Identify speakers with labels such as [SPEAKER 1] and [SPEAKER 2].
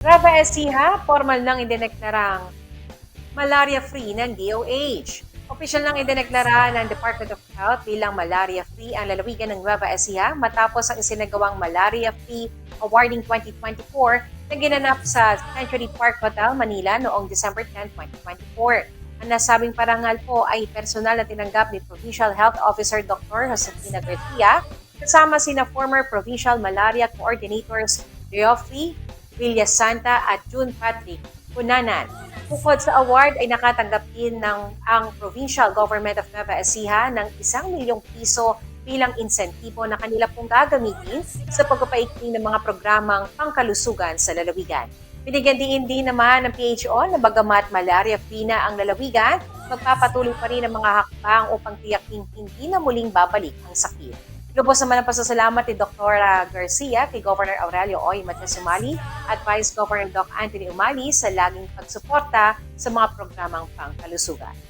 [SPEAKER 1] Nueva Ecija, formal nang idineklarang malaria-free ng DOH. Opisyal nang idineklara ng Department of Health bilang malaria-free ang lalawigan ng Nueva Ecija matapos ang isinagawang Malaria-Free Awarding 2024 na ginanap sa Century Park Hotel, Manila noong December 10, 2024. Ang nasabing parangal po ay personal na tinanggap ni Provincial Health Officer Dr. Josefina Garcia kasama sina former Provincial Malaria Coordinators Geoffrey Villasanta at June Patrick Punanan. Bukod sa award ay nakatanggap din ng ang Provincial Government of Nueva Ecija ng isang milyong piso bilang insentibo na kanila pong gagamitin sa pagpapaikling ng mga programang pangkalusugan sa lalawigan. Binigyan din din naman ng PHO na bagamat malaria-free na ang lalawigan, magpapatuloy pa rin ang mga hakbang upang tiyaking hindi na muling babalik ang sakit. Lubos naman ang pasasalamat ni Dr. Garcia kay Governor Aurelio Oy Matias Umali at Vice Governor Doc Anthony Umali sa laging pagsuporta sa mga programang pangkalusugan.